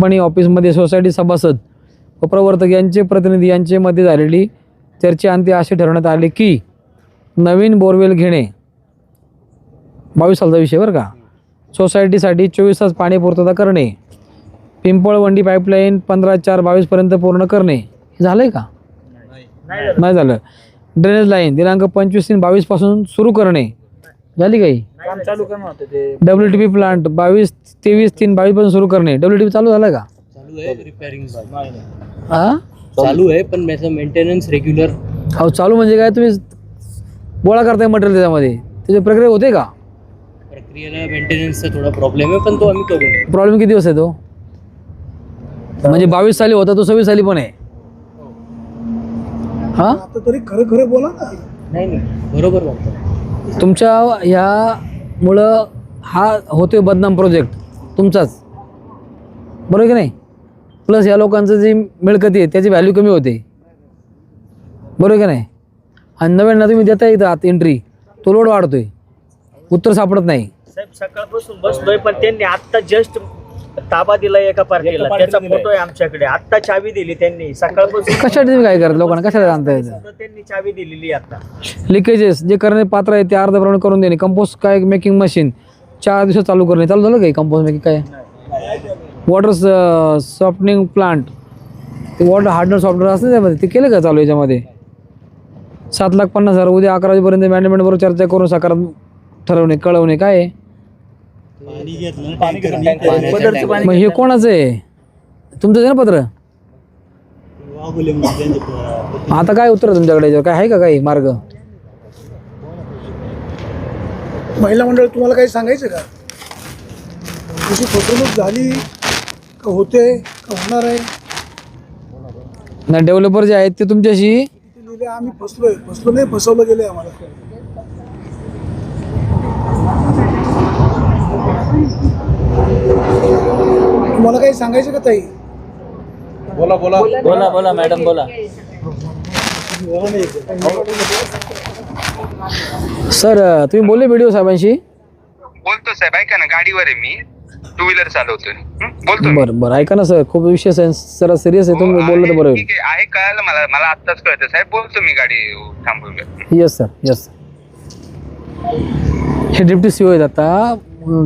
Company ऑफिसमध्ये society सभासद व प्रवर्तक यांचे प्रतिनिधी यांचे मध्ये झालेली चर्चेअंती असे ठरवण्यात आले की नवीन बोरवेल घेणे बावीस सालचा विषय बरं का. सोसायटीसाठी चोवीस तास पाणी पूर्तता करणे पिंपळवंडी पाईपलाईन पंधरा चार बावीसपर्यंत पूर्ण करणे हे झालं आहे का? नाही. झालं. ड्रेनेज लाईन दिनांक पंचवीस तीन बावीसपासून सुरू करणे झाली काही काम चालू करणार होते ते. डब्ल्यू टी पी प्लांट बावीस तेवीस तीन बावीसपासून सुरू करणे. डब्ल्यू टी पी चालू झालं का? चालू आहे रिपेअरिंग नाही नाही. हां चालू आहे पण त्याचं मेंटेनन्स रेग्युलर अहो चालू म्हणजे काय तुम्ही गोळा करताय मटेरियल त्याच्यामध्ये. त्याची प्रक्रिया होते का? प्रक्रियेला मेंटेनन्सचा थोडा प्रॉब्लेम आहे पण तो आम्ही करू प्रॉब्लेम किती दिवस आहे तो? म्हणजे बावीस साली होता तो सव्वीस साली पण आहे. हां? आता तरी खरं खरं बोला ना. नाही नाही. बरोबर वाटतं तुमच्या ह्यामुळं हा होतो बदनाम प्रोजेक्ट तुमचाच. बरोबर की नाही? प्लस या लोकांचं जी मिळकती आहे त्याची व्हॅल्यू कमी होते. बरोबर की नाही? आणि नव्यानं तुम्ही देताय इथं आत एंट्री तो लोड वाढतोय. उत्तर सापडत नाही. साहेब सकाळपासून बसलोय पण त्यांनी आत्ता जस्ट ताबा दिला एका पार्टीला. त्याचा फोटो आहे आमच्याकडे. आत्ता चावी दिली त्यांनी. सकाळपासून कशासाठी तुम्ही काय करत? लोकांना कशाला आणता येतं त्यांनी चावी दिलेली आता. लिकेजेस जे करणे पात्र आहे ते अर्धप्रमाणे करून देणे. कंपोस्ट काय मेकिंग मशीन चार दिवसात चालू करणे. चालू झालं काही कंपोस्ट मेकिंग काय? वॉटर सॉफ्टनिंग प्लांट ते वॉटर हार्डनर सॉफ्टवेअर असतं त्यामध्ये? ते केलं का चालू याच्यामध्ये? सात लाख पन्नास हजार. उद्या अकरा वाजेपर्यंत मॅनेजमेंट बरोबर चर्चा करून सकारात्मक ठरवणे कळवणे. काय? आहे? पदरचं पाणी मग हे कोणाचं आहे? तुमचं आहे ना पत्र आता काय उत्तर आहे तुमच्याकडे? याच्यावर? काय आहे का काही मार्ग? महिला मंडळ तुम्हाला काही सांगायचं का? तशी फसवणूक झाली का होते का होणार आहे? नाही डेव्हलपर जे आहेत ते तुमच्याशी लिहिले आम्ही फसलोय. फसलो नाही फसवलं गेलंय आम्हाला. तुम्हाला काही सांगायचं का ताई? बोला बोला. मॅडम बोला. सर तुम्ही बोलले व्हिडिओ साहेबांशी? बोलतो साहेब. ऐका ना गाडीवर आहे मी. Two wheeler चालवतोय. हं? बोलतो मी. बरं बरं. ऐका ना सर. खूप विषय जरा सिरियस आहे. तुम्ही हो, बोललं तर आहे, बरं होईल. ठीक आहे. आहे कळालं मला. मला आत्ताच कळतं साहेब. बोलतो मी गाडी थांबून. येस सर येस हे डिप्टी सी आहेत आता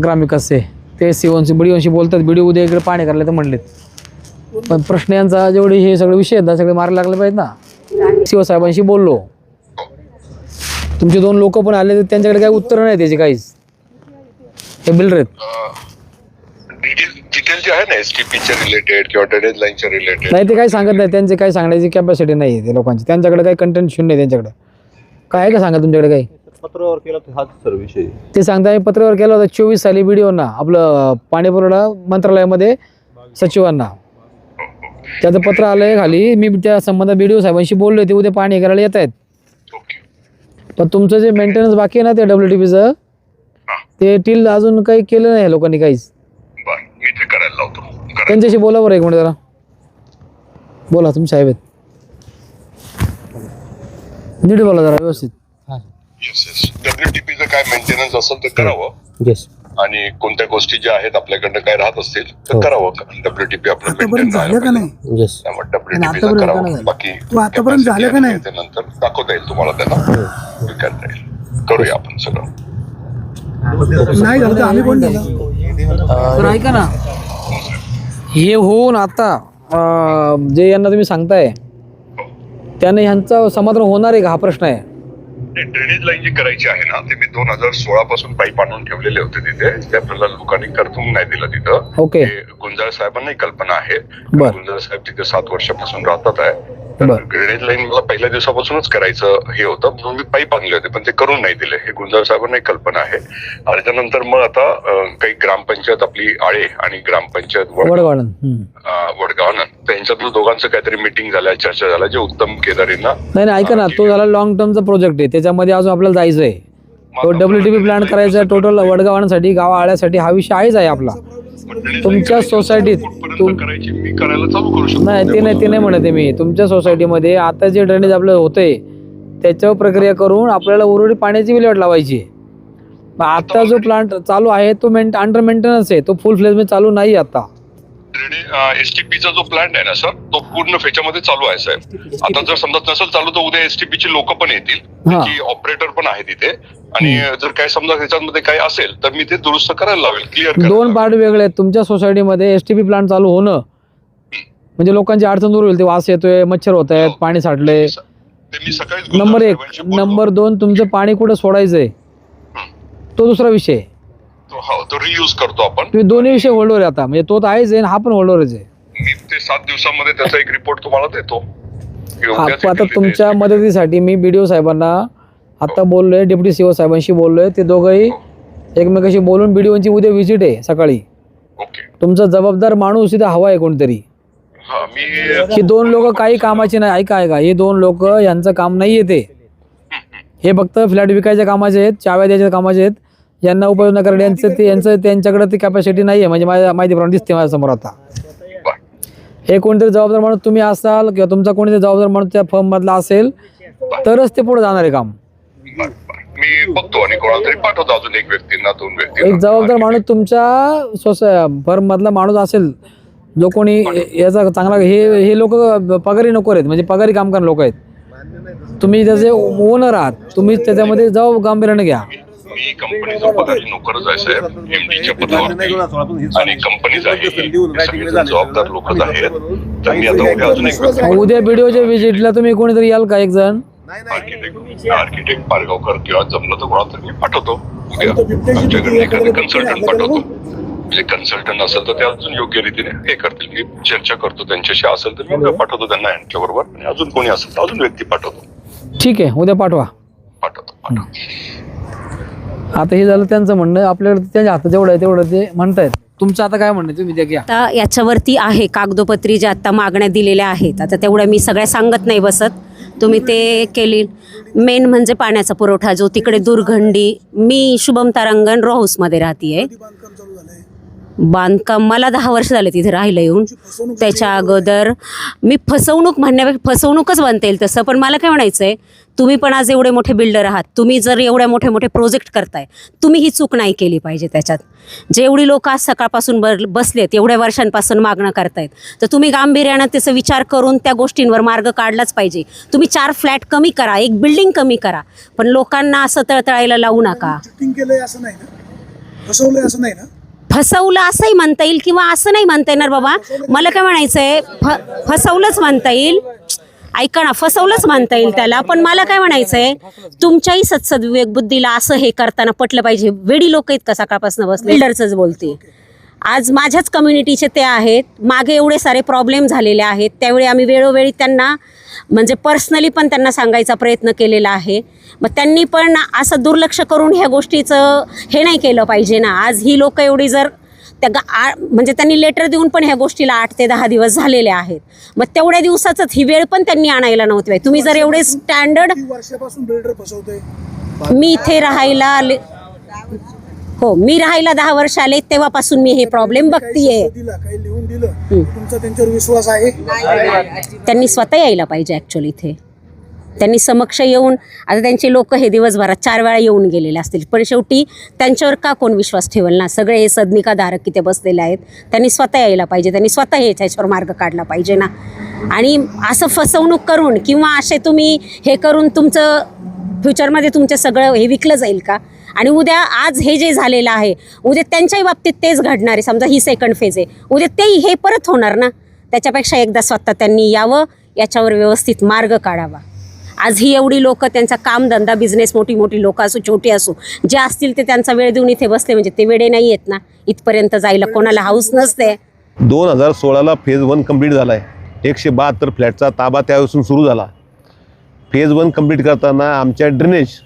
ग्रामविकासचे ते सीओनशी बडीओनशी बोलतात व्हिडिओ उद्या इकडे पाणी करायला तर म्हणलेत. पण प्रश्न यांचा जेवढे हे सगळे विषय आहेत ना सगळे मारायला लागले पाहिजेत ना. सीओ साहेबांशी बोललो. तुमचे दोन लोक पण आले तर त्यांच्याकडे काही उत्तर नाही त्याचे काहीच. हे बिल्डर आहेत डिटेल डिटेल जे आहे ना एस टी पीच्या रिलेटेड किंवा ड्रेनेज लाईनच्या रिलेटेड नाही ते काही सांगत नाही. त्यांचे काही सांगण्याची कॅपॅसिटी नाही ते लोकांची. त्यांच्याकडे काही कंटेंट शून्य त्यांच्याकडे. काय आहे का सांगा तुमच्याकडे काही? पत्रावर केला तर हाच सर विषय. ते सांगता मी पत्रावर केलं होतं चोवीस साली व्हिडिओना आपलं पाणीपुरवठा मंत्रालयामध्ये सचिवांना. त्याचं पत्र आलंय खाली मी त्या संबंधात व्हिडिओ साहेबांशी बोललो ते उद्या पाणी करायला येत आहेत. पण तुमचं जे मेंटेनन्स बाकी आहे ना ते डब्ल्यू टी पीचं ते टील अजून काही केलं नाही लोकांनी काहीच. बर मी ते करायला लावतो करा. त्यांच्याशी बोला बरं एक मिनिट जरा. बोला तुम्ही साहेब आहेत. नीट बोला जरा व्यवस्थित. येस येस डब्ल्यूटीपीचं काय मेंटेनन्स असेल तर करावं. येस आणि कोणत्या गोष्टी ज्या आहेत आपल्याकडनं काय राहत असतील तर करावं. कारण डब्ल्यूटीपी आपलं आतापर्यंत झालं का नाही? येस त्यामुळे आणि डब्ल्यूटीपीचं आतापर्यंत का नाही करावं. झालं? बाकी तू आतापर्यंत झालं का नाही? ते नंतर दाखवता येईल तुम्हाला त्यांना हे. करता येईल करूया आपण सगळं. नाही झालं तर आम्ही कोण झालं? तर ऐका ना. हे होऊन आता अं, जे यांना तुम्ही सांगताय त्याने ह्यांचा समाधान होणार आहे का हा प्रश्न आहे. ड्रेनेज लाईन जी करायची आहे ना ते मी दोन हजार सोळा पासून पाईप आणून ठेवलेले होते तिथे. ते आपल्याला लोकांनी करतून नाही दिलं तिथं. ओके. ते गुंजाळ साहेबांनाही कल्पना आहे. बर. गुंजाळ साहेब तिथे सात वर्षापासून राहतात आहे. ग्रेनेज लाईन मला पहिल्या दिवसापासूनच करायचं हे होतं. म्हणून मी पाईप आणले होते पण ते करून नाही दिले. हे गुंजाळ साहेबांनाही कल्पना आहे. आणि त्यानंतर मग आता काही ग्रामपंचायत आपली आळे आणि ग्रामपंचायत वडगाव. त्यांच्यातलं दोघांचं काहीतरी मिटिंग झाल्या चर्चा झाल्या जे उत्तम केदारींना नाही नाही ऐका ना तो झाला लॉंग टर्मचा प्रोजेक्ट आहे. त्याच्यामध्ये अजून आपल्याला जायचं आहे तो डब्ल्यू टी पी प्लॅन करायचा टोटल वडगावांसाठी गाव आळ्यासाठी हा विषय आहेच आहे आपला. तुमच्या सोसायटीत कुठपर्यंत तुम करायची मी करायला चालू करू शकतो. नाही ते नाही ते नाही म्हणते मी. तुमच्या सोसायटीमध्ये आता जे ड्रेनेज आपलं होतंय त्याच्यावर प्रक्रिया करून आपल्याला उर्वरित पाण्याची विल्हेवाट लावायची आता जो प्लांट चालू आहे तो मेंट अंडर मेंटेनन्स आहे. तो फुल फ्लेजमध्ये चालू नाही आता. एसटीपीचा जो प्लॅन आहे ना सर तो पूर्ण फेच्यामध्ये चालू आहे साहेब. आता जर समजा नसेल चालू तर उद्या एसटीपी ची लोक पण येतील हा. ऑपरेटर पण आहे तिथे आणि जर काय समजा त्याच्यामध्ये काय असेल तर मी ते दुरुस्त करायला लावेल क्लिअर दोन पार्ट वेगळे आहेत. तुमच्या सोसायटीमध्ये एस टी पी प्लांट चालू होणं म्हणजे लोकांची अडचण दूर होईल ते वास येतोय मच्छर होत आहेत पाणी साठले नंबर एक. नंबर दोन तुमचं पाणी कुठं सोडायचंय? तो दुसरा विषय. हो, तो रियूज करतो आपण. तुम्ही दोन्ही विषय होल्डवर आहे आता. म्हणजे तो तर आहेच आहे आणि हा पण होल्डवरच आहे. मी ते सात दिवसामध्ये त्याचा एक रिपोर्ट तुम्हाला देतो. हा, आता. तुमच्या मदतीसाठी मी बी डी ओ साहेबांना आता बोललोय डेप्युटी सी ओ साहेबांशी बोललोय. ते दोघंही एकमेकाशी बोलून बी डी ओची उद्या व्हिजिट आहे सकाळी. ओके. तुमचा जबाबदार माणूस इथे हवा आहे कोणतरी. हा मी ही दोन लोक काही कामाची नाही. ऐका ऐका. हे दोन लोक यांचं काम नाही येते हे फक्त फ्लॅट विकायच्या कामाचे आहेत चाव्या द्यायच्या कामाचे आहेत. यांना उपयोग न करणे यांचं ते यांचं त्यांच्याकडे ती कॅपॅसिटी नाही आहे म्हणजे माझ्या माहितीप्रमाणे दिसते माझ्यासमोर आता. हे कोणतरी जबाबदार माणूस तुम्ही असाल किंवा तुमचा कोणतरी जबाबदार माणूस त्या फर्ममधला असेल तरच ते पुढे जाणार आहे काम. बर, बर. मी बघतो आणि कोणाला तरी पाठवतो अजून एक व्यक्तींना दोन व्यक्ती एक जबाबदार माणूस तुमच्या सोसाय फर्ममधला माणूस असेल जो कोणी याचा चांगला हे हे लोक पगारी नको आहेत. म्हणजे पगारी काम करणारे लोक आहेत. तुम्ही त्याचे ओनर आहात. तुम्ही त्याच्यामध्ये जाऊ गांभीर्याने घ्या. मी कंपनीचा पगारी नोकरच आहे साहेब एमडीच्या पदावरती आणि कंपनीच आहे. जबाबदार लोकच आहेत. तर मी आता उद्या अजून एक उद्या व्हिडिओच्या व्हिजिटला तुम्ही कोणीतरी याल का एक जण आर्किटेक्ट आर्किटेक्ट पारगावकर किंवा जमलं तर कोणाला तरी मी पाठवतो. उद्या आमच्याकडे एखादं एखाद्या कन्सल्टंट पाठवतो. म्हणजे कन्सल्टंट असेल तर ते अजून योग्य रीतीने हे करतील. मी चर्चा करतो. त्यांच्याशी असेल तर मी उद्या पाठवतो त्यांना यांच्या बरोबर आणि अजून कोणी असेल तर अजून व्यक्ती पाठवतो. ठीक आहे उद्या पाठवा. पाठवतो पाठवतो. आता हे झालं त्यांचं म्हणणं आपल्याकडे त्यांच्या हातात जेवढं आहे तेवढं ते म्हणतायत. तुमचं आता काय म्हणणं तुम्ही ते घ्या आता याच्यावरती आहे कागदोपत्री ज्या आता मागण्या दिलेल्या आहेत. आता तेवढ्या मी सगळ्या सांगत नाही बसत. तुम्ही ते केली मेन म्हणजे पाण्याचा पुरवठा जो तिकडे दुर्गंडी मी शुभम तारांगण रो हाऊसमध्ये राहते आहे बांधकाम मला दहा वर्ष झाले तिथे राहिलं येऊन. त्याच्या अगोदर मी फसवणूक म्हणण्यापेक्षा फसवणूकच म्हणता येईल तसं पण मला काय म्हणायचं आहे तुम्ही पण आज एवढे मोठे बिल्डर आहात. तुम्ही जर एवढ्या मोठे मोठे प्रोजेक्ट करताय तुम्ही ही चूक नाही केली पाहिजे त्याच्यात. जेवढी लोक आज सकाळपासून बर बसलेत एवढ्या वर्षांपासून मागणं करतायत तर तुम्ही गांभीर्यानं त्याचा विचार करून त्या गोष्टींवर मार्ग काढलाच पाहिजे. तुम्ही चार फ्लॅट कमी करा एक बिल्डिंग कमी करा पण लोकांना असं तळतळायला लावू नका. चिटिंग केलंय असं नाही ना? फसवलं असंही म्हणता येईल किंवा असं नाही म्हणता येणार बाबा. मला काय म्हणायचंय फ फसवलंच म्हणता येईल. ऐका ना फसवलंच म्हणता येईल त्याला. पण मला काय म्हणायचंय तुमच्याही सत्सद्विवेक बुद्धीला असं हे करताना पटलं पाहिजे. वेडी लोक आहेत का सकाळपासून बसले? बिल्डरचंच बोलते. आज माझ्याच कम्युनिटीचे ते आहेत. मागे एवढे सारे प्रॉब्लेम झालेले आहेत. त्यावेळी आम्ही वेळोवेळी त्यांना म्हणजे पर्सनली पण त्यांना सांगायचा प्रयत्न केलेला आहे. मग त्यांनी पण असं दुर्लक्ष करून ह्या गोष्टीचं हे नाही केलं पाहिजे ना. आज ही लोक एवढी जर त्या गा आ- म्हणजे त्यांनी लेटर देऊन पण ह्या गोष्टीला आठ ते दहा दिवस झालेले आहेत. मग तेवढ्या दिवसाचंच ही वेळ पण त्यांनी आणायला नव्हती. तुम्ही जर एवढे स्टँडर्ड वर्षापासून बिल्डर मी इथे राहायला आले हो मी राहायला दहा वर्ष आले तेव्हापासून मी हे प्रॉब्लेम बघतीये. त्यांनी स्वतः यायला पाहिजे ॲक्च्युली इथे. त्यांनी समक्ष येऊन आता त्यांचे लोक हे दिवसभरात चार वेळा येऊन गेलेले असतील. पण शेवटी त्यांच्यावर का कोण विश्वास ठेवल ना? सगळे हे सदनिकाधारक तिथे बसलेले आहेत. त्यांनी स्वतः यायला पाहिजे. त्यांनी स्वतः हे मार्ग काढला पाहिजे ना? आणि असं फसवणूक करून किंवा असे तुम्ही हे करून तुमचं फ्युचरमध्ये तुमचं सगळं हे विकलं जाईल का? आणि उद्या आज हे जे झालेलं आहे उद्या त्यांच्याही बाबतीत तेच घडणार आहे. समजा ही सेकंड फेज आहे. उद्या तेही हे परत होणार ना? त्याच्यापेक्षा एकदा स्वतः त्यांनी यावं याच्यावर व्यवस्थित मार्ग काढावा. आज ही एवढी लोक त्यांचा कामधंदा बिझनेस मोठी मोठी लोक असो छोटी असो जे असतील ते त्यांचा वेळ देऊन इथे बसले म्हणजे ते वेळे नाही येत ना. इथपर्यंत जायला कोणाला हाऊस नसते. दोन हजार सोळाला फेज वन कंप्लीट झाला आहे एकशे बहात्तर फ्लॅटचा ताबा त्यापासून सुरू झाला. फेज वन कंप्लीट करताना आमच्या ड्रेनेज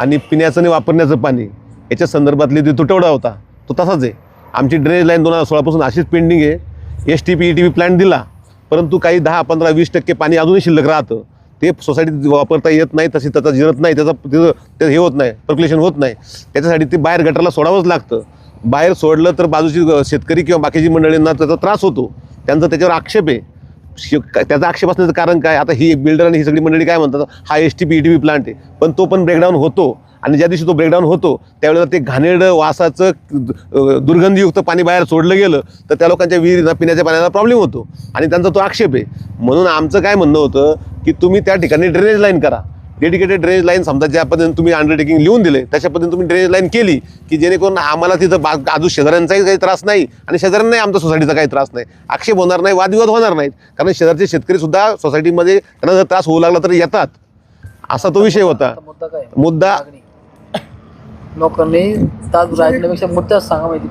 आणि पिण्याचं आणि वापरण्याचं पाणी याच्या संदर्भातली जो तुटवडा होता तो तसाच आहे. आमची ड्रेनेज लाईन दोन हजार सोळापासून अशीच पेंडिंग आहे. S T P E T P plan दिला परंतु काही दहा पंधरा वीस टक्के पाणी अजूनही शिल्लक राहतं. ते सोसायटीत वापरता येत नाही तशी त्याचा जिरत नाही त्याचा तिथं ते हे होत नाही पर्क्युलेशन होत नाही. त्याच्यासाठी ते बाहेर गटाला सोडावंच लागतं. बाहेर सोडलं तर बाजूची शेतकरी किंवा बाकीची मंडळींना त्याचा त्रास होतो. त्यांचा त्याच्यावर आक्षेप आहे. त्याचा आक्षेप असण्याचं कारण काय? आता ही बिल्डर आणि ही सगळी मंडळी काय म्हणतात? हा S T P E T P plant आहे. पण तो पण ब्रेकडाऊन होतो. आणि ज्या दिवशी तो ब्रेकडाऊन होतो त्यावेळेला ते घाणेरडं वासाचं दुर्गंधीयुक्त पाणी बाहेर सोडलं गेलं तर त्या लोकांच्या विहिरीला पिण्याच्या पाण्याला प्रॉब्लेम होतो. आणि त्यांचा तो आक्षेप आहे. म्हणून आमचं काय म्हणणं होतं? की तुम्ही त्या ठिकाणी ड्रेनेज लाईन करा. डेडिकेटेड ड्रेनेज लाईन समजा ज्या पद्धतीने तुम्ही अंडरटेकिंग लिहून दिले तशा पद्धतीने तुम्ही ड्रेनेज लाईन केली की जेणेकरून आम्हाला तिथं बा अजून शेजाऱ्यांचाही काही त्रास नाही आणि शेजाऱ्यांनाही आमच्या सोसायटीचा काही त्रास नाही. आक्षेप होणार नाही वादविवाद होणार नाहीत. कारण शेजारचे शेतकरी सुद्धा सोसायटीमध्ये त्यांना जर त्रास होऊ लागला तर येतात. असा तो विषय होता. मुद्दा काय? मुद्दा लोकांनी मुद्दाच सांगा माहिती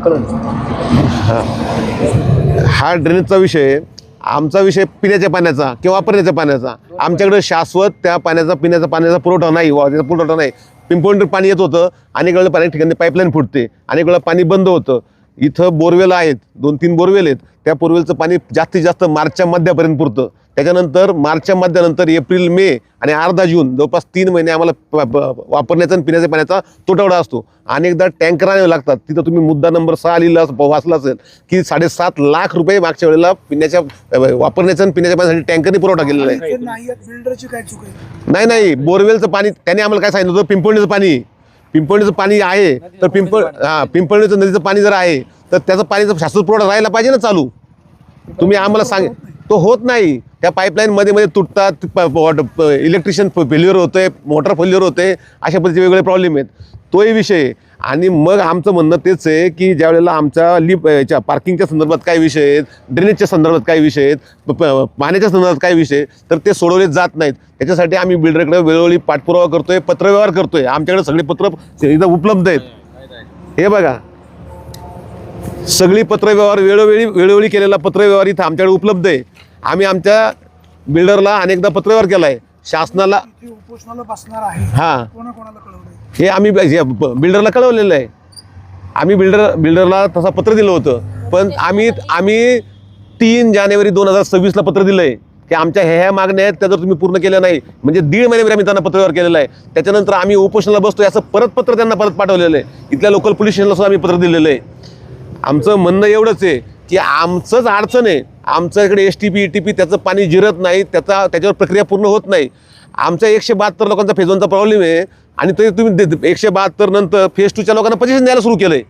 हा. ड्रेनेजचा विषय आमचा विषय पिण्याच्या पाण्याचा किंवा वापरण्याच्या पाण्याचा. आमच्याकडे शाश्वत त्या पाण्याचा पिण्याचा पाण्याचा पुरवठा नाही वा त्याचा पुरवठा नाही. पिंपवून पाणी येत होतं अनेक वेळेला पाणी ठिकाणी पाईपलाईन फुटते अनेक वेळेला पाणी बंद होतं. इथं बोरवेल आहेत दोन तीन बोरवेल आहेत. त्या बोरवेलचं पाणी जास्तीत जास्त मार्चच्या मध्यापर्यंत पुरतं. त्याच्यानंतर मार्चच्या मध्यानंतर एप्रिल मे आणि अर्धा जून जवळपास तीन महिने आम्हाला वापरण्याचा आणि पिण्याच्या पाण्याचा तुटवडा असतो. अनेकदा टँकर आणावे लागतात. तिथं तुम्ही मुद्दा नंबर सहा लिहिला अस- वाचला असेल की साडेसात लाख रुपये मागच्या वेळेला पिण्याच्या वापरण्याचा आणि पिण्याच्या पाण्यासाठी टँकरने पुरवठा केलेला आहे. नाही नाही बोरवेलचं पाणी त्याने आम्हाला काय सांगितलं होतं? पिंपळणीचं पाणी. पिंपळणीचं पाणी आहे तर पिंपळ हां पिंपळणीचं नदीचं पाणी जर आहे तर त्याचं पाणीचा शाश्वत पुरवठा राहायला पाहिजे ना चालू? तुम्ही आम्हाला सांग तो होत नाही. त्या पाईपलाईन मध्ये मध्ये तुटतात इलेक्ट्रिशियन फेल्युअर होतंय मोटर फेल्युअर होते अशा पद्धतीचे वेगवेगळे प्रॉब्लेम आहेत. तोही विषय आणि मग आमचं म्हणणं तेच आहे की ज्या वेळेला आमच्या लिप याच्या पार्किंगच्या संदर्भात काय विषय आहेत ड्रेनेजच्या संदर्भात काय विषय आहेत प- पाण्याच्या संदर्भात काय विषय तर ते सोडवले जात नाहीत. त्याच्यासाठी आम्ही बिल्डरकडे वेळोवेळी पाठपुरावा करतोय पत्रव्यवहार करतोय. आमच्याकडे सगळे पत्र इथं उपलब्ध आहेत. हे बघा. सगळी पत्रव्यवहार वेळोवेळी वेळोवेळी केलेला पत्रव्यवहार इथं आमच्याकडे उपलब्ध आहे. आम्ही आमच्या बिल्डरला अनेकदा पत्रव्यवहार केला आहे शासनाला ते उपोषणाला बसणार आहे. हां. हे आम्ही हे ब- बिल्डरला कळवलेलं आहे. आम्ही बिल्डर बिल्डरला तसा पत्र दिलं होतं. पण आम्ही आम्ही तीन जानेवारी दोन हजार सव्वीसला पत्र दिलं आहे की आमच्या ह्या ह्या मागण्या आहेत त्या जर तुम्ही पूर्ण केल्या नाही म्हणजे दीड महिन्यामध्ये आम्ही त्यांना पत्रव्यवहार केलेला आहे. त्याच्यानंतर आम्ही उपोषणाला बसतोय असं परत पत्र त्यांना परत पाठवलेलं आहे. इथल्या लोकल पोलीस स्टेशनला सुद्धा आम्ही पत्र दिलेलं आहे. आमचं म्हणणं एवढंच आहे की आमचंच अडचण आहे आमच्या इकडे S T P E T P त्याचं पाणी जिरत नाही त्याचा त्याच्यावर प्रक्रिया पूर्ण होत नाही. आमच्या एकशे बहात्तर लोकांचा फेज वनचा प्रॉब्लेम आहे. आणि तरी तुम्ही दे- एकशे बहात्तर नंतर फेज टूच्या लोकांना पजेशन द्यायला सुरू केलं आहे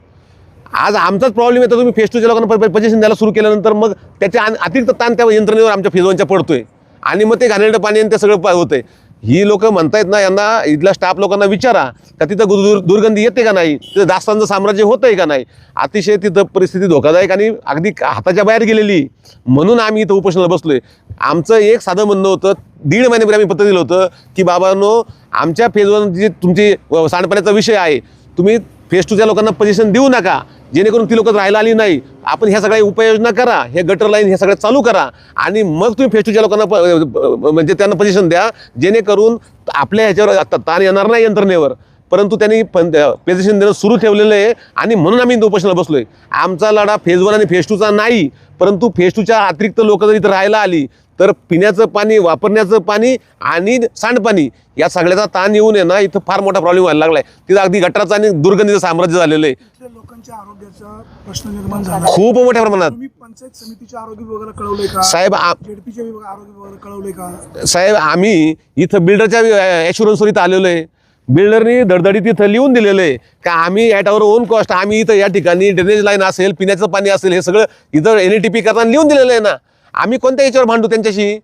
आज आमचाच प्रॉब्लेम आहे तर तुम्ही फेज टूच्या लोकांना पजेशन द्यायला सुरू केल्यानंतर मग त्याच्या अतिरिक्त ताण त्या यंत्रणेवर आमच्या फेज वनच्या पडतोय. आणि मग ते घाणेरडं पाणी आणि ते सगळं होतं आहे ही लोक म्हणतायत ना यांना इथल्या स्टाफ लोकांना विचारा का तिथं दु- दुर्गंधी येते का नाही? तिथं दास्तांचं साम्राज्य होतं आहे का नाही? अतिशय तिथं परिस्थिती धोकादायक आणि अगदी हाताच्या बाहेर गेलेली. म्हणून आम्ही इथं उपोषणाला आहे आमचं एक साधं म्हणणं होतं दीड महिन्यापूर्वी आम्ही पत्र दिलं होतं की बाबांनो आमच्या फेजवर जे तुमचे तुमची सांडपाण्याचा विषय आहे तुम्ही फेस टूच्या लोकांना पोझिशन देऊ नका. जेणेकरून ती लोक राहायला आली नाही. आपण ह्या सगळ्या उपाययोजना करा. हे गटर लाईन हे सगळं चालू करा. आणि मग तुम्ही फेस टूच्या लोकांना प- म्हणजे त्यांना पोझिशन द्या. जेणेकरून आपल्या ह्याच्यावर आता ताण येणार नाही यंत्रणेवर. परंतु त्यांनी पोझिशन देणं सुरू ठेवलेलं आहे. आणि म्हणून आम्ही उपोषणाला बसलो आहे आमचा लढा फेज वन आणि फेज टूचा नाही. परंतु फेज टूच्या अतिरिक्त लोक जर इथं राहायला आली तर पिण्याचं पाणी वापरण्याचं पाणी आणि सांडपाणी या सगळ्याचा ताण येऊन आहे ना इथं फार मोठा प्रॉब्लेम व्हायला लागलाय. तिथं अगदी गटाराचं आणि दुर्गंधीचं साम्राज्य झालेलं आहे. तिथल्या लोकांच्या आरोग्याचा प्रश्न निर्माण झाला. खूप मोठ्या प्रमाणात. तुम्ही पंचायत समितीच्या आरोग्य विभागाला कळवलंय का? साहेब आ- जेडपीच्या विभाग आरोग्य विभागाला कळवलंय का? साहेब आम्ही इथं बिल्डरच्या ॲश्युरन्सवर इथं आलेलो आहे. बिल्डरनी धडधडीत इथं लिहून दिलेलं आहे का आम्ही ॲट आवर ओन कॉस्ट आम्ही इथं या ठिकाणी ड्रेनेज लाईन असेल पिण्याचं पाणी असेल हे सगळं इथं एन टी पी करताना लिहून दिलेलं आहे ना. आम्ही कोणत्या याच्यावर भांडू त्यांच्याशी?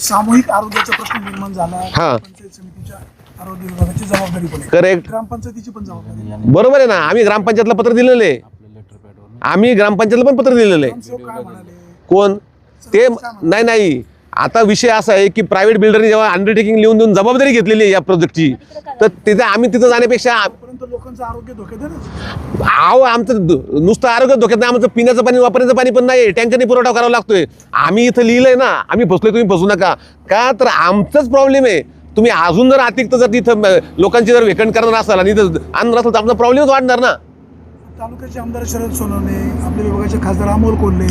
सामूहिक आरोग्याचा प्रश्न निर्माण झाला हा. पंचायत समितीच्या आरोग्य विभागाची जबाबदारी पण आहे. करेक्ट ग्रामपंचायतीची पण जबाबदारी आहे. बरोबर आहे ना. आम्ही ग्रामपंचायतला पत्र दिलेलं आहे. आम्ही ग्रामपंचायतला पण पत्र दिलेलं आहे. ग्रामसेवक काय म्हणाले? कोण? ते नाही नाही. आता विषय असा आहे की प्रायव्हेट बिल्डरने जेव्हा अंडरटेकिंग लिहून देऊन जबाबदारी घेतलेली आहे या प्रोजेक्टची तर तिथे आम्ही तिथं जाण्यापेक्षा परंतु लोकांचं आरोग्य धोक्यात आहे आमचं नुसतं आरोग्य धोक्यात नाही आमचं पिण्याचं पाणी वापरण्याचं पाणी पण नाही टँकरने पुरवठा करावा लागतोय. आम्ही इथं लिहिलंय ना आम्ही फसलोय तुम्ही फसू नका. का? तर आमचंच प्रॉब्लेम आहे. तुम्ही अजून जर अतिरिक्त जर तिथं लोकांची जर वेकंट करणार असाल आणि इथं आणणार असाल तर आमचा प्रॉब्लेमच वाढणार ना. तालुक्याचे आमदार शरद सोनवणे आपल्या विभागाचे खासदार अमोल कोल्हे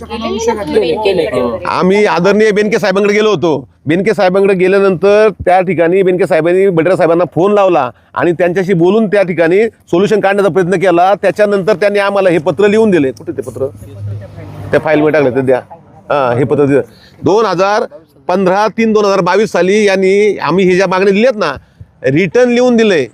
कानावर विषय आम्ही आदरणीय बेनके साहेबांकडे गेलो होतो. बेनके साहेबांकडे गेल्यानंतर त्या ठिकाणी बेनके साहेबांनी बडरा साहेबांना फोन लावला आणि त्यांच्याशी बोलून त्या ठिकाणी सोल्युशन काढण्याचा प्रयत्न केला. त्याच्यानंतर त्यांनी आम्हाला हे पत्र लिहून दिले. कुठे ते पत्र? त्या फाईलमध्ये टाकलं ते द्या हां हे पत्र दिलं. दोन हजार पंधरा तीन दोन हजार बावीस साली यांनी आम्ही हे ज्या मागण्या दिल्यात ना रिटर्न लिहून दिलंय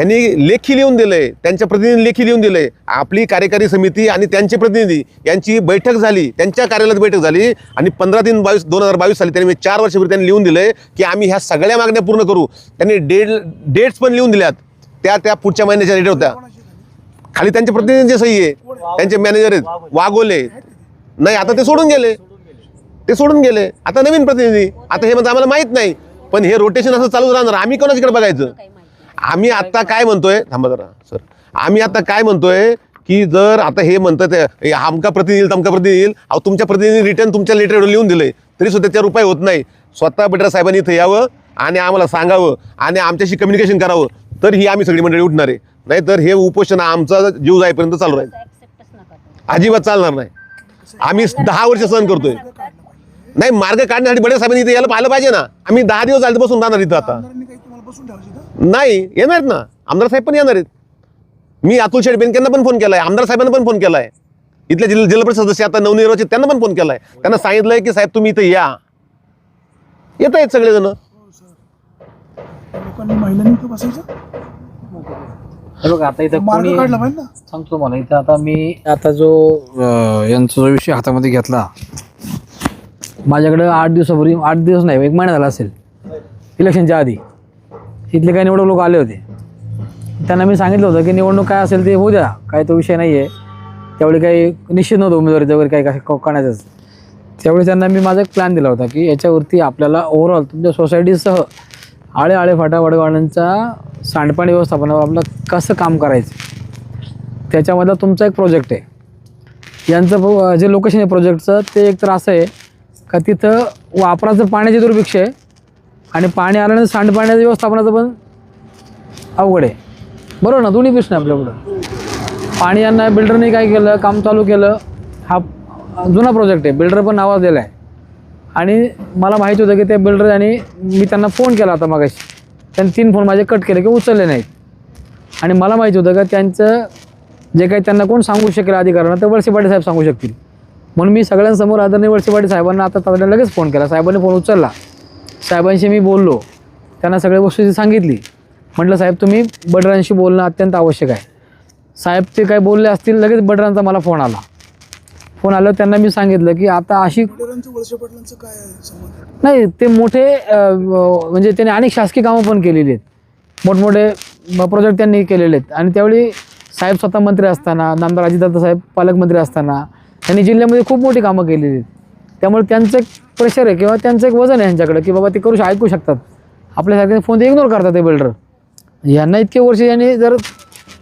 यांनी लेखी लिहून दिलंय त्यांच्या प्रतिनिधी लेखी लिहून दिलंय. आपली कार्यकारी समिती आणि त्यांचे प्रतिनिधी यांची बैठक झाली त्यांच्या कार्यालयात बैठक झाली आणि पंधरा तीन बावीस दोन हजार बावीस साली त्यांनी चार वर्षापूर्वी त्यांनी लिहून दिलंय की आम्ही ह्या सगळ्या मागण्या पूर्ण करू. त्यांनी डेट डेट्स पण लिहून दिल्यात. त्या त्या पुढच्या महिन्याच्या डेट होत्या. खाली त्यांचे प्रतिनिधी सही आहे त्यांचे मॅनेजर आहेत वागोले नाही आता ते सोडून गेले. ते सोडून गेले. आता नवीन प्रतिनिधी. आता हे म्हणजे आम्हाला माहीत नाही. पण हे रोटेशन असं चालू राहणार. आम्ही कोणाच्याकडे बघायचं? आम्ही आता काय म्हणतोय? थांबा जरा सर. आम्ही आता काय म्हणतोय की जर आता हे म्हणतात आमका प्रतिनिधी येईल, तमका प्रतिनिधी येईल. अहो तुमच्या प्रतिनिधी रिटर्न तुमच्या लेटर लिहून दिले तरी सुद्धा त्याचा रुपये होत नाही. स्वतः बेटर साहेबांनी इथं यावं आणि आम्हाला सांगावं आणि आमच्याशी कम्युनिकेशन करावं. तर ही आम्ही सगळी मंडळी उठणार आहे. नाही तर हे उपोषण आमचा जीव जाईपर्यंत चालू राहील. अजिबात चालणार नाही. आम्ही दहा वर्ष सहन करतोय. नाही मार्ग काढण्यासाठी बडे साहेबांनी इथे यायला पाहिलं पाहिजे ना. आम्ही दहा दिवस झाले बसून राहणार इथं आता. तुम्हाला नाही येणार आहेत ना. आमदार साहेब पण येणार आहेत मी अतुल शेठ बेनकेंना पण फोन केलाय. आमदार साहेबांना पण फोन केलाय. इथल्या जिल्हा जिल्हा परिषद सदस्य आता नवनिर्वाचित त्यांना पण फोन केलाय. त्यांना सांगितलंय की साहेब तुम्ही इथं या. येत आहेत सगळेजण. हे बघा आता इथं कोणी सांगतो मला इथं आता मी आता जो अं, यांचा जो विषय हातामध्ये घेतला माझ्याकडे आठ दिवसापूर्वी आठ दिवस नाही एक महिना झाला असेल. इलेक्शनच्या आधी. तिथले काही निवडणूक लोक आले होते. त्यांना मी सांगितलं होतं की निवडणूक काय असेल ते होऊ द्या काय तो विषय नाही आहे त्यावेळी काही निश्चित नव्हतं उमेदवारीचं वगैरे काही कसं करण्याचंच त्यावेळी त्यांना मी माझा एक प्लॅन दिला होता की याच्यावरती आपल्याला ओव्हरऑल तुमच्या सोसायटीसह आळे आळे फाटा वडगावांचा सांडपाणी व्यवस्थापनावर आपलं कसं काम करायचं. त्याच्यामधला तुमचा एक प्रोजेक्ट आहे. यांचं जे लोकेशन आहे प्रोजेक्टचं ते एक तर असं आहे का तिथं वापराचं पाण्याची दुर्भिक्ष आहे. आणि पाणी आल्यानंतर सांडपाण्याचं व्यवस्थापनाचं पण अवघड आहे. बरोबर ना? दोन्ही प्रश्न आहे आपल्याकडं पाणी यांना बिल्डरने काय केलं? काम चालू केलं. हा जुना प्रोजेक्ट आहे. बिल्डर पण आवाज दिला आहे. आणि मला माहिती होतं की त्या बिल्डर आणि मी त्यांना फोन केला होता मागाशी. त्यांनी तीन फोन माझे कट केले की उचलले नाहीत. आणि मला माहिती होतं का त्यांचं जे काही त्यांना कोण सांगू शकेल अधिकाऱ्यांना तर वळसे साहेब सांगू शकतील. म्हणून मी सगळ्यांसमोर आदरणीय वळसे साहेबांना आता तात्काळ लगेच फोन केला. साहेबांनी फोन उचलला. साहेबांशी मी बोललो. त्यांना सगळ्या गोष्टी सांगितली. म्हटलं साहेब तुम्ही बडरांशी बोलणं अत्यंत आवश्यक आहे. साहेब ते काय बोलले असतील लगेच बडरांचा मला फोन आला. फोन आल्यावर त्यांना मी सांगितलं की आता अशी काय नाही ते मोठे म्हणजे त्यांनी अनेक शासकीय कामं पण केलेली आहेत. मोठमोठे प्रोजेक्ट त्यांनी केलेले आहेत. आणि त्यावेळी साहेब स्वतः मंत्री असताना नामदार अजितदादा साहेब पालकमंत्री असताना त्यांनी जिल्ह्यामध्ये खूप मोठी कामं केलेली आहेत. त्यामुळे त्यांचं एक प्रेशर आहे किंवा त्यांचं एक वजन आहे यांच्याकडे की बाबा ते करू ऐकू शकतात. आपल्यासारखे फोन ते इग्नोर करतात ते बिल्डर यांना इतके वर्ष यांनी जर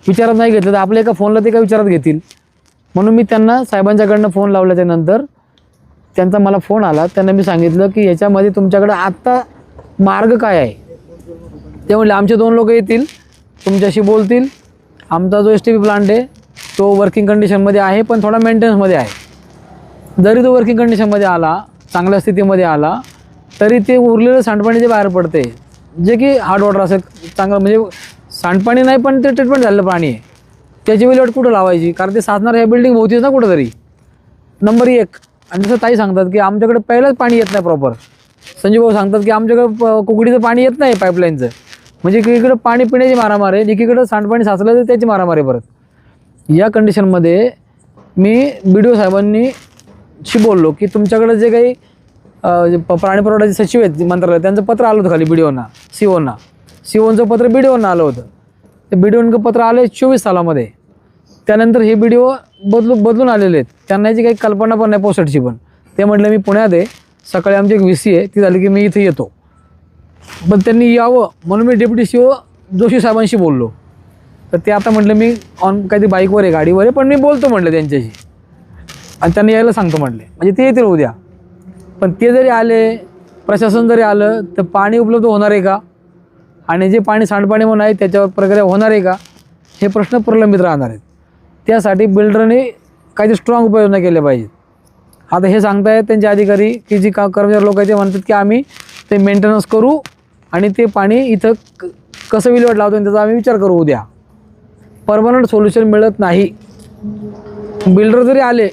विचारात नाही घेतलं तर आपल्या एका फोनला ते काय विचारात घेतील? म्हणून मी त्यांना साहेबांच्याकडनं फोन लावल्याच्या नंतर त्यांचा मला फोन आला. त्यांना मी सांगितलं की याच्यामध्ये तुमच्याकडे आत्ता मार्ग काय आहे? ते म्हणले आमचे दोन लोक येतील तुमच्याशी बोलतील. आमचा जो एस टी पी प्लांट आहे तो वर्किंग कंडिशनमध्ये आहे पण थोडा मेंटेनन्समध्ये आहे. जरी तो वर्किंग कंडिशनमध्ये आला चांगल्या स्थितीमध्ये आला तरी ते उरलेलं सांडपाणी जे बाहेर पडते जे की हार्ड वॉटर असेल चांगलं म्हणजे सांडपाणी नाही पण ते ट्रीटमेंट झालेलं पाणी आहे. त्याची विल्हेवाट कुठं लावायची? कारण ते साचणार ह्या बिल्डिंग भोवतीच ना कुठंतरी. नंबर एक. आणि जसं ताई सांगतात की आमच्याकडे पहिलंच पाणी येत नाही प्रॉपर संजीव भाऊ सांगतात की आमच्याकडे प- कुकडीचं पाणी येत नाही पाईपलाईनचं म्हणजे एकीकडं पाणी पिण्याची मारामार आहे एकीकडं सांडपाणी साचलं तर त्याची मारामार आहे परत. या कंडिशनमध्ये मी बी डी ओ साहेबांनी शी बोललो की तुमच्याकडे जे काही जे प- प्राणी पुरवठ्याचे सचिव आहेत मंत्रालय त्यांचं पत्र आलं होतं खाली बी डी ओना सी ओना सी ओनचं पत्र बी डी ओना आलं होतं. ते बी डी ओनचं पत्र आलं चोवीस सालामध्ये. त्यानंतर हे बी डी ओ बदलू बदलून आलेले आहेत. त्यांना याची काही कल्पना पण नाही पोस्टची पण. ते म्हटलं मी पुण्यात आहे. सकाळी आमची एक व्ही सी आहे. ती झाली की मी इथे येतो. पण त्यांनी यावं म्हणून मी डेप्युटी सी ओ जोशी साहेबांशी बोललो. तर ते आता म्हटलं मी ऑन काहीतरी बाईकवर आहे गाडीवर आहे. पण मी बोलतो म्हटलं त्यांच्याशी. आणि त्यांनी यायला सांगतो म्हटले म्हणजे ते येतील उद्या. पण ते जरी आले प्रशासन जरी आलं तर पाणी उपलब्ध होणार आहे का? आणि जे पाणी सांडपाणी म्हणून आहे त्याच्यावर प्रक्रिया होणार आहे का? हे प्रश्न प्रलंबित राहणार आहेत. त्यासाठी बिल्डरने काहीतरी स्ट्रॉंग उपाययोजना केल्या पाहिजेत. आता हे सांगतायत त्यांचे अधिकारी की जी का कर्मचारी लोक आहेत ते म्हणतात की आम्ही ते मेंटेनन्स करू आणि ते पाणी इथं क- कसं विल्हेवाट लावतो आणि त्याचा आम्ही विचार करू उद्या. परमनंट सोल्युशन मिळत नाही. बिल्डर जरी आले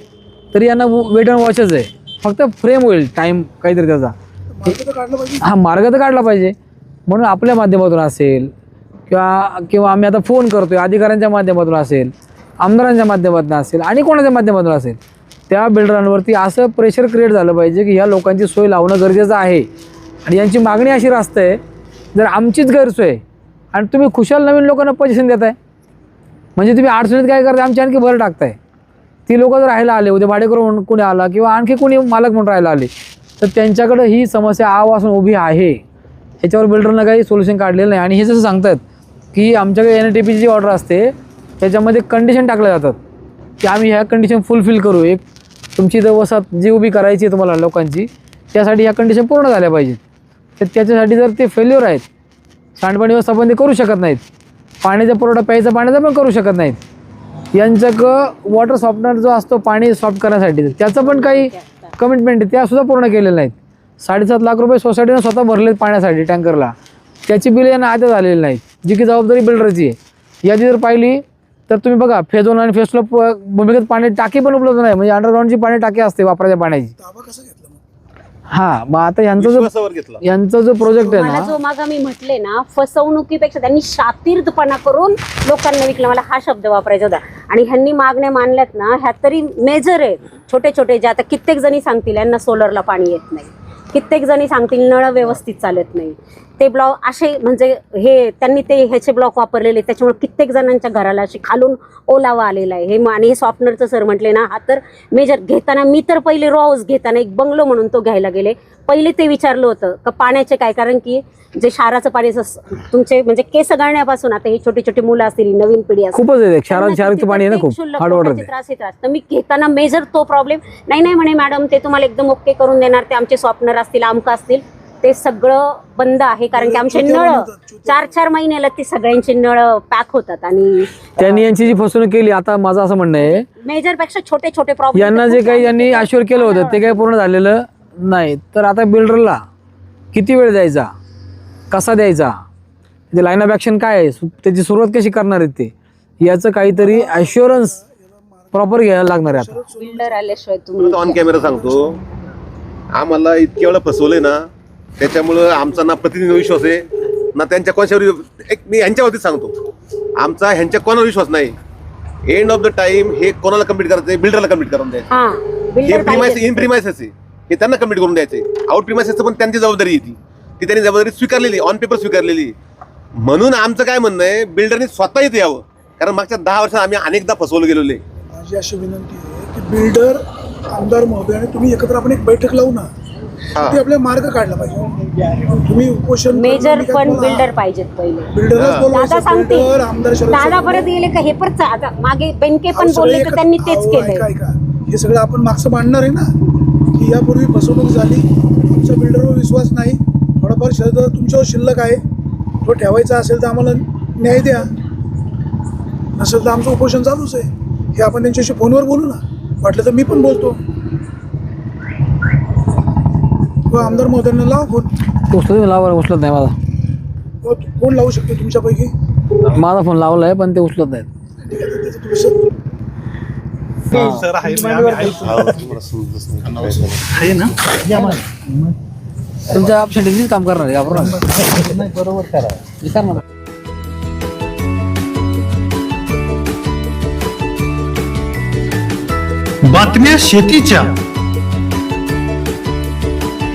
तरी यांना वेट अँड वॉचच आहे. फक्त फ्रेम होईल टाईम काहीतरी त्याचा. हा मार्ग तर काढला पाहिजे. म्हणून आपल्या माध्यमातून असेल किंवा किंवा आम्ही आता फोन करतोय अधिकाऱ्यांच्या माध्यमातून असेल आमदारांच्या माध्यमातून असेल आणि कोणाच्या माध्यमातून असेल त्या बिल्डरांवरती असं प्रेशर क्रिएट झालं पाहिजे की ह्या लोकांची सोय लावणं गरजेचं आहे. आणि यांची मागणी अशी रास्त आहे जर आमचीच गैरसोय आणि तुम्ही खुशाल नवीन लोकांना पोझिशन देताय म्हणजे तुम्ही अडचणीत काय करताय आमची आणखी भर टाकताय. ती लोक जर राहायला आले उद्या भाडेकरू म्हणून कोणी आला किंवा आणखी कोणी मालक म्हणून राहायला आले तर त्यांच्याकडं ही समस्या आवासून उभी आहे. ह्याच्यावर बिल्डरनं काही सोल्युशन काढलेलं नाही. आणि हे जसं सांगतात की आमच्याकडे एन टी पीची जी ऑर्डर असते त्याच्यामध्ये कंडिशन टाकल्या जातात. की आम्ही ह्या कंडिशन फुलफिल करू. एक तुमची जर वसाहत जी उभी करायची आहे तुम्हाला लोकांची त्यासाठी ह्या कंडिशन पूर्ण झाल्या पाहिजेत. तर त्याच्यासाठी जर ते फेल्युअर आहेत सांडपाणी व्यवस्थापन ते करू शकत नाहीत. पाण्याचा पुरवठा प्यायचा पाण्याचा पण करू शकत नाहीत. यांचं वॉटर सॉफ्टनर जो असतो पाणी सॉफ्ट करण्यासाठी. त्याचं पण काही कमिटमेंट आहे त्यासुद्धा पूर्ण केलेलं नाहीत. साडेसात लाख रुपये सोसायटीनं स्वतः भरले पाण्यासाठी टँकरला. त्याची बिलं यांना आधीच आलेली नाहीत जी की जबाबदारी बिल्डरची आहे. यादी जर पाहिली तर तुम्ही बघा फेज वन आणि फेज टू भूमिगत पाणी टाकी पण उपलब्ध नाही. म्हणजे अंडरग्राऊंडची पाणी टाकी असते वापराच्या पाण्याची ताबा कसा घेतला मग हा मग आता यांचा जो विश्वासावर घेतला. यांचा जो प्रोजेक्ट आहे मला ना जो मागा मी म्हटले ना फसवणुकीपेक्षा त्यांनी शातीरपणा करून लोकांना विकलं. मला हा शब्द वापरायचा होता. आणि ह्यांनी मागण्या मानल्यात ना ह्या तरी मेजर आहेत छोटे छोटे जे आता कित्येक जणी सांगतील यांना सोलरला पाणी येत नाही. कित्येक जणी सांगतील नळ व्यवस्थित चालत नाही. ते ब्लॉक असे म्हणजे हे त्यांनी ते ह्याचे ब्लॉक वापरलेले. त्याच्यामुळे कित्येक जणांच्या घराला अशी खालून ओलावा आलेला आहे. हे आणि हे सॉफ्टनरचं सर म्हटले ना हा तर मेजर घेताना मी तर पहिले रॉ हाऊस घेताना एक बंगलो म्हणून तो घ्यायला गेले. पहिले ते विचारलं होतं का पाण्याचे काय? कारण की जे क्षाराचं पाणी तुमचे म्हणजे केस गळण्यापासून आता ही छोटी छोटी मुलं असतील नवीन पिढी त्रास तर मी घेताना मेजर तो प्रॉब्लेम नाही नाही म्हणे मॅडम ते तुम्हाला एकदम ओके करून देणार ते आमचे सॉफ्टनर असतील आमका असतील. ते सगळं बंद आहे कारण की आमचे नळ. चार चार महिन्याला ते सगळ्यांचे नळ पॅक होतात आणि त्यांनी यांची जी फसवणूक केली आता माझं असं म्हणणं आहे मेजरपेक्षा छोटे छोटे प्रॉब्लेम यांना जे काही यांनी अश्युअर केलं होतं ते काही पूर्ण झालेलं नाही. तर आता बिल्डरला किती वेळ द्यायचा? कसा द्यायचा? ते लाईन ऑफ ॲक्शन काय आहे? त्याची सुरुवात कशी करणार आहेत ते? याचं काहीतरी ॲश्युरन्स प्रॉपर घ्यायला लागणार आहे आता. बिल्डर आल्याशिवाय तुम्ही ऑन कॅमेरा सांगतो. आम्हाला इतक्या वेळा फसवलंय ना त्याच्यामुळं आमचा ना प्रतिनिधी विश्वास आहे. ना त्यांच्या कोणाच्यावर एक मी ह्यांच्यावरती सांगतो. आमचा ह्यांच्या कोणावर विश्वास नाही. एंड ऑफ द टाइम हे कोणाला कंप्लीट करायचं आहे? बिल्डरला कंप्लीट करून द्यायचं. हा हे बिल्डर प्रिमायस इन प्रिमायसेस आहे. हे त्यांना कंप्लीट करून द्यायचे आउट प्रिमायसेसचं पण त्यांची जबाबदारी येते ती. त्यांनी जबाबदारी स्वीकारलेली ऑन पेपर स्वीकारलेली म्हणून आमचं काय म्हणणं आहे? बिल्डरनी स्वतः इथे यावं. कारण मागच्या दहा वर्षात आम्ही अनेकदा फसवलं गेलेलो आहे. माझी अशी विनंती आहे की बिल्डर आमदार महोदय आणि तुम्ही एकत्र आपण एक बैठक लावू ना. ते आपल्या मार्ग काढला पाहिजे. तुम्ही उपोषण मेजर पण बिल्डर पाहिजेत पहिले. दादा सांगते बिल्डर आमदार शरद दादा. परत गेले का हे परत चा- आता मागे बेनके अहो, पण सगळे बोलले तर एकत्र- त्यांनी तेच अहो, केलंय. ऐका ऐका. हे सगळं आपण मागचं मांडणार आहे ना? की यापूर्वी फसवणूक झाली. आमच्या बिल्डरवर विश्वास नाही. थोडाफार शरद तुमच्यावर शिल्लक आहे. तो ठेवायचा असेल तर आम्हाला न्याय द्या. नसेल तर आमचं उपोषण चालूच आहे. हे आपण त्यांच्याशी फोनवर बोलू ना. वाटलं तर मी पण बोलतो. हो, आमदार महोदयांना लावा फोन. उचलत तुम्ही लावा उचलत नाही माझा. कोण लावू शकतो तुमच्यापैकी? माझा फोन लावला आहे पण ते उचलत नाहीत. ठीक आहे तर त्याचं तुम्ही सर- तुमच्या ऑप्शन काम करणार आहे घाबरू बरोबर करा. करणार बातम्या शेतीच्या.